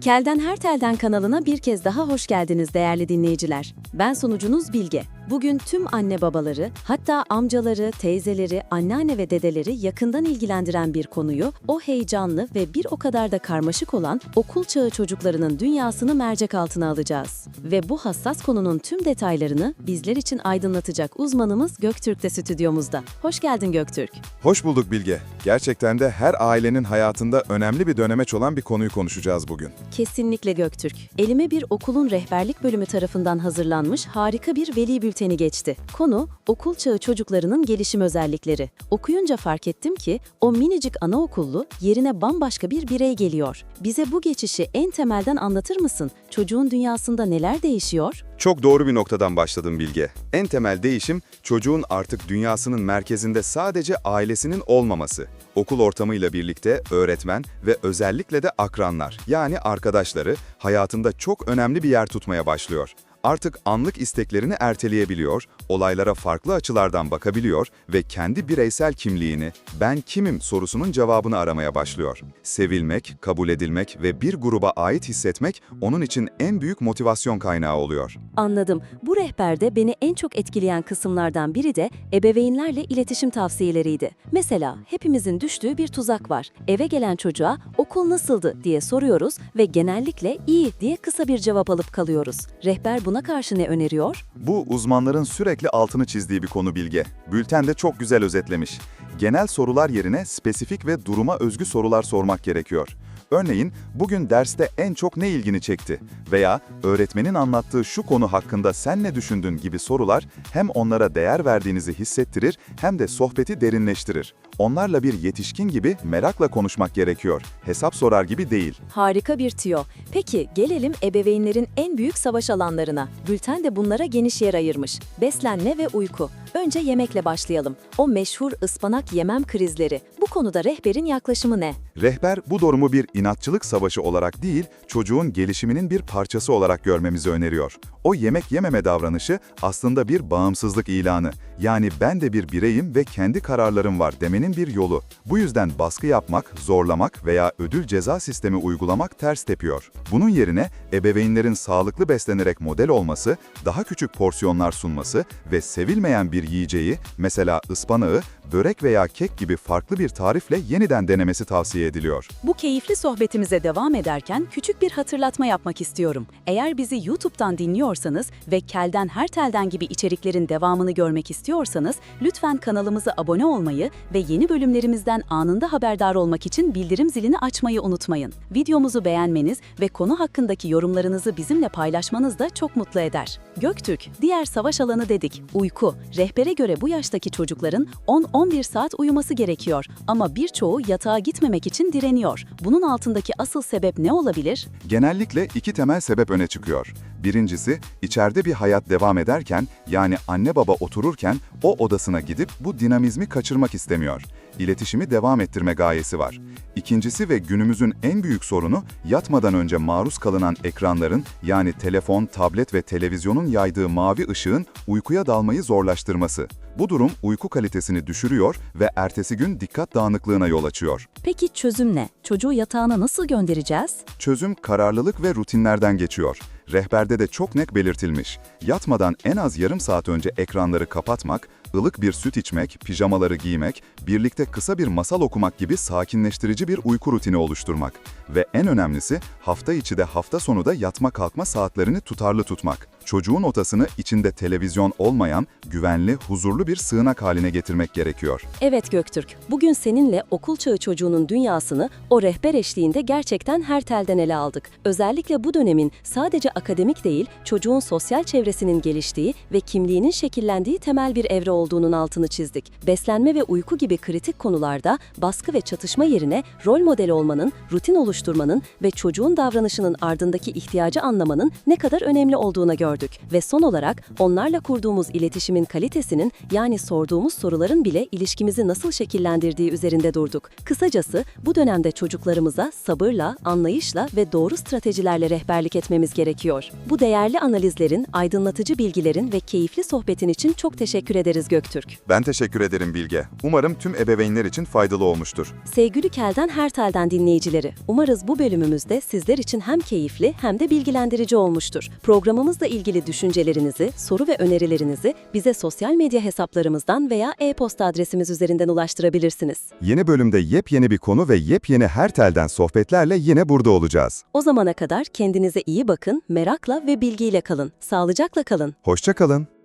Kelden Her Telden kanalına bir kez daha hoş geldiniz değerli dinleyiciler. Ben sunucunuz Bilge. Bugün tüm anne babaları, hatta amcaları, teyzeleri, anneanne ve dedeleri yakından ilgilendiren bir konuyu, o heyecanlı ve bir o kadar da karmaşık olan okul çağı çocuklarının dünyasını mercek altına alacağız. Ve bu hassas konunun tüm detaylarını bizler için aydınlatacak uzmanımız Göktürk de stüdyomuzda. Hoş geldin Göktürk. Hoş bulduk Bilge. Gerçekten de her ailenin hayatında önemli bir dönemeç olan bir konuyu konuşacağız bugün. Kesinlikle Göktürk. Elime bir okulun rehberlik bölümü tarafından hazırlanmış harika bir veli bülteni geçti. Konu okul çağı çocuklarının gelişim özellikleri. Okuyunca fark ettim ki o minicik anaokullu yerine bambaşka bir birey geliyor. Bize bu geçişi en temelden anlatır mısın? Çocuğun dünyasında neler değişiyor? Çok doğru bir noktadan başladım Bilge. En temel değişim çocuğun artık dünyasının merkezinde sadece ailesinin olmaması. Okul ortamıyla birlikte öğretmen ve özellikle de akranlar yani arkadaşları hayatında çok önemli bir yer tutmaya başlıyor. Artık anlık isteklerini erteleyebiliyor, olaylara farklı açılardan bakabiliyor ve kendi bireysel kimliğini, ben kimim sorusunun cevabını aramaya başlıyor. Sevilmek, kabul edilmek ve bir gruba ait hissetmek onun için en büyük motivasyon kaynağı oluyor. Anladım. Bu rehberde beni en çok etkileyen kısımlardan biri de ebeveynlerle iletişim tavsiyeleriydi. Mesela hepimizin düştüğü bir tuzak var. Eve gelen çocuğa okul nasıldı diye soruyoruz ve genellikle iyi diye kısa bir cevap alıp kalıyoruz. Rehber buna karşı ne öneriyor? Bu uzmanların sürekli altını çizdiği bir konu Bilge. Bülten de çok güzel özetlemiş. Genel sorular yerine spesifik ve duruma özgü sorular sormak gerekiyor. Örneğin, bugün derste en çok ne ilgini çekti? Veya öğretmenin anlattığı şu konu hakkında sen ne düşündün gibi sorular hem onlara değer verdiğinizi hissettirir hem de sohbeti derinleştirir. Onlarla bir yetişkin gibi merakla konuşmak gerekiyor. Hesap sorar gibi değil. Harika bir tüyo. Peki gelelim ebeveynlerin en büyük savaş alanlarına. Bülten de bunlara geniş yer ayırmış. Beslenme ve uyku. Önce yemekle başlayalım. O meşhur ıspanak yemem krizleri. Bu konuda rehberin yaklaşımı ne? Rehber bu durumu bir inatçılık savaşı olarak değil, çocuğun gelişiminin bir parçası olarak görmemizi öneriyor. O yemek yememe davranışı aslında bir bağımsızlık ilanı. Yani ben de bir bireyim ve kendi kararlarım var demenin bir yolu. Bu yüzden baskı yapmak, zorlamak veya ödül ceza sistemi uygulamak ters tepiyor. Bunun yerine ebeveynlerin sağlıklı beslenerek model olması, daha küçük porsiyonlar sunması ve sevilmeyen bir yiyeceği, mesela ıspanağı, börek veya kek gibi farklı bir tarifle yeniden denemesi tavsiye ediliyor. Bu keyifli sohbetimize devam ederken küçük bir hatırlatma yapmak istiyorum. Eğer bizi YouTube'dan dinliyorsanız ve Kelden Her Telden gibi içeriklerin devamını görmek istiyorsanız lütfen kanalımıza abone olmayı ve yeni bölümlerimizden anında haberdar olmak için bildirim zilini açmayı unutmayın. Videomuzu beğenmeniz ve konu hakkındaki yorumlarınızı bizimle paylaşmanız da çok mutlu eder. Göktürk, diğer savaş alanı dedik, uyku. Rehbere göre bu yaştaki çocukların 10-11 saat uyuması gerekiyor ama birçoğu yatağa gitmemek için direniyor. Bunun altındaki asıl sebep ne olabilir? Genellikle iki temel sebep öne çıkıyor. Birincisi, içeride bir hayat devam ederken, yani anne baba otururken o odasına gidip bu dinamizmi kaçırmak istemiyor. İletişimi devam ettirme gayesi var. İkincisi ve günümüzün en büyük sorunu, yatmadan önce maruz kalınan ekranların, yani telefon, tablet ve televizyonun yaydığı mavi ışığın uykuya dalmayı zorlaştırması. Bu durum uyku kalitesini düşürüyor ve ertesi gün dikkat dağınıklığına yol açıyor. Peki çözüm ne? Çocuğu yatağına nasıl göndereceğiz? Çözüm kararlılık ve rutinlerden geçiyor. Rehberde de çok net belirtilmiş. Yatmadan en az yarım saat önce ekranları kapatmak, ılık bir süt içmek, pijamaları giymek, birlikte kısa bir masal okumak gibi sakinleştirici bir uyku rutini oluşturmak. Ve en önemlisi hafta içi de hafta sonu da yatma kalkma saatlerini tutarlı tutmak. Çocuğun otasını içinde televizyon olmayan, güvenli, huzurlu bir sığınak haline getirmek gerekiyor. Evet Göktürk, bugün seninle okul çağı çocuğunun dünyasını o rehber eşliğinde gerçekten her telden ele aldık. Özellikle bu dönemin sadece akademik değil, çocuğun sosyal çevresinin geliştiği ve kimliğinin şekillendiği temel bir evre olduğunun altını çizdik. Beslenme ve uyku gibi kritik konularda baskı ve çatışma yerine rol model olmanın, rutin oluşturmanın ve çocuğun davranışının ardındaki ihtiyacı anlamanın ne kadar önemli olduğuna gördük. Gördük ve son olarak onlarla kurduğumuz iletişimin kalitesinin yani sorduğumuz soruların bile ilişkimizi nasıl şekillendirdiği üzerinde durduk. Kısacası bu dönemde çocuklarımıza sabırla, anlayışla ve doğru stratejilerle rehberlik etmemiz gerekiyor. Bu değerli analizlerin, aydınlatıcı bilgilerin ve keyifli sohbetin için çok teşekkür ederiz Göktürk. Ben teşekkür ederim Bilge. Umarım tüm ebeveynler için faydalı olmuştur. Sevgili Kelden Her Telden dinleyicileri, umarız bu bölümümüzde sizler için hem keyifli hem de bilgilendirici olmuştur. Programımızla ilgili düşüncelerinizi, soru ve önerilerinizi bize sosyal medya hesaplarımızdan veya e-posta adresimiz üzerinden ulaştırabilirsiniz. Yeni bölümde yepyeni bir konu ve yepyeni her telden sohbetlerle yine burada olacağız. O zamana kadar kendinize iyi bakın, merakla ve bilgiyle kalın. Sağlıcakla kalın. Hoşça kalın.